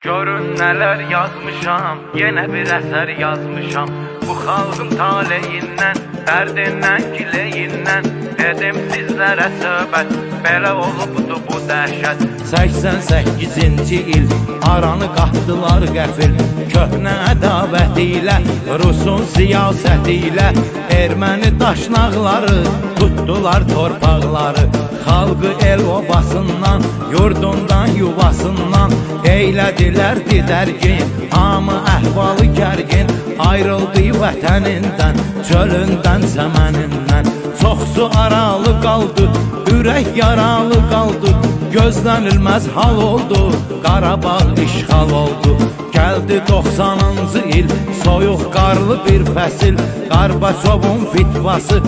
Görün neler yazmışam Yine bir eser yazmışam. Bu halkın taleyinden Derdinden kileyinden. Dedim sizlere söhbət Belə olubdu bu dəhşət 88-ci il aranı qatdılar qəfil. Köhnə ədavət ilə, Rusun siyasəti ilə Erməni daşnaqları tutdular torpaqları. Xalqı el obasından, yurdundan, yuvasından Eylədilər didərgin, hamı əhvalı gərgin Ayrıldı vətənindən, çölündən, səmənindən Çox su aralı qaldı, ürək yaralı qaldı Gözlənilməz hal oldu, Qarabağ işğal oldu. Gəldi 90-cı il, soyuq qarlı bir fəsil. Qarbaçovun fitvası,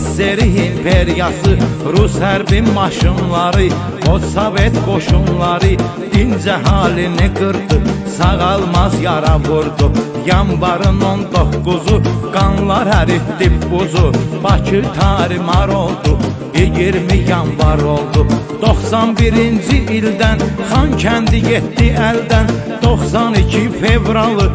SSR imperiyası. Rus hərbi maşınları, o Sovet qoşunları. Dincə halini qırdı, sağalmaz yara vurdu. Yanvarın 19-u, qanlar əritdi buzu. Bakı tarimar oldu, 20 yanvar oldu. 91-ci ildən Xan kəndi getdi əldən 92 fevralı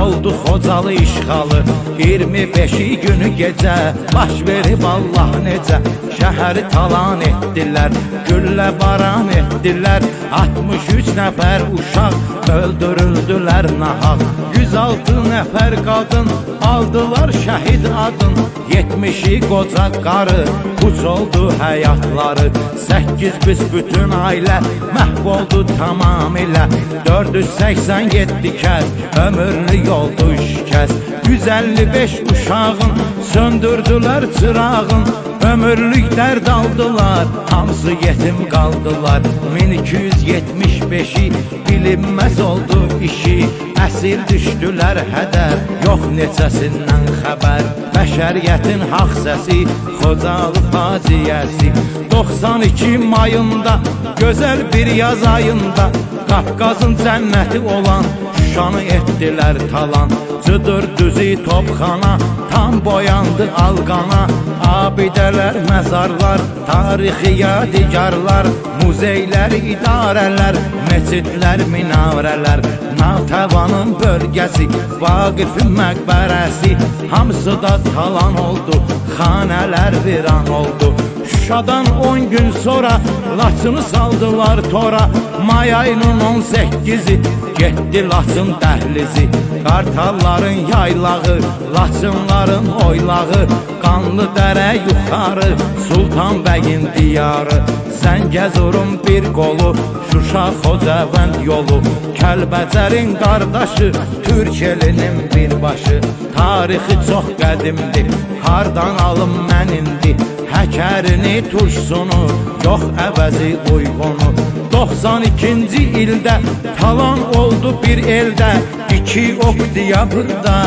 oldu Xocalı işğalı. 25-i günü gecə baş verib Allah necə? Şəhəri talan etdilər güllə baran etdilər. 63 nəfər uşaq öldürüldülər nahaq. 106 nəfər qadın aldılar şəhid adın 70-i qoca qarı puç oldu həyatları 8 biz bütün ailə məhv oldu tamamilə 487 kəs ömürlük oldu şikəst 155 uşağın söndürdülər çırağın Ömürlük dərd aldılar, hamısı yetim qaldılar 1275-i bilinməz oldu işi. Əsir düşdülər hədər, yox neçəsindən xəbər. Bəşəriyyətin haq səsi, Xocalı faciəsi. 92 mayında, gözəl bir yaz ayında Qafqazın cənnəti olan Şuşanı etdilər talan. Cıdır düzü topxana Tam boyandı alqana Abidələr, məzarlar Tarixi yadigarlar Muzeylər, idarələr Meçidlər, minarələr Natəvanın bölgəsi Vaqifin məqbərəsi Hamısı da talan oldu Xanələr viran oldu. Şuşadan 10 gün sonra Laçını saldılar tora May ayının 18-i Getdi Laçın dəhlizi. Qartalların yaylağı Laçınların oylağı Qanlı dərə yuxarı Sultan bəyin diyarı. Zəngəzurun bir qolu Şuşa Xocavənd yolu. Kəlbəcərin qardaşı Türkəlinin bir başı. Tarixi çox qədimdir Hardan alım mən indi Həkərini turşsunu Yox əvəzi uygunu 92-ci ildə talan oldu bir eldə iki oktiyabrda